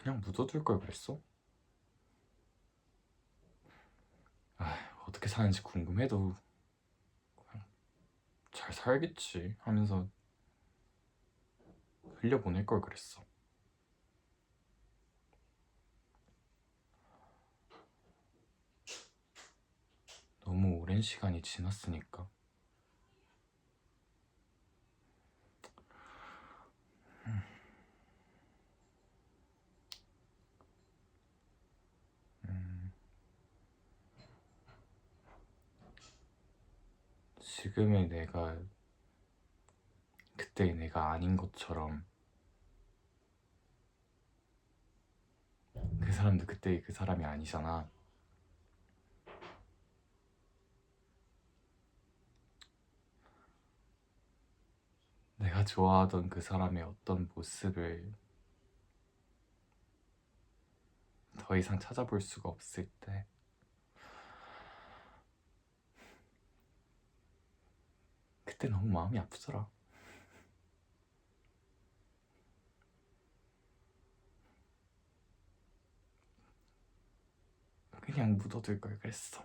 그냥 묻어둘 걸 그랬어? 아, 어떻게 사는지 궁금해도 그냥 잘 살겠지 하면서 흘려보낼 걸 그랬어. 너무 오랜 시간이 지났으니까. 지금의 내가 그때의 내가 아닌 것처럼 그 사람도 그때의 그 사람이 아니잖아. 내가 좋아하던 그 사람의 어떤 모습을 더 이상 찾아볼 수가 없을 때 그때 너무 마음이 아프더라. 그냥 묻어둘 걸 그랬어.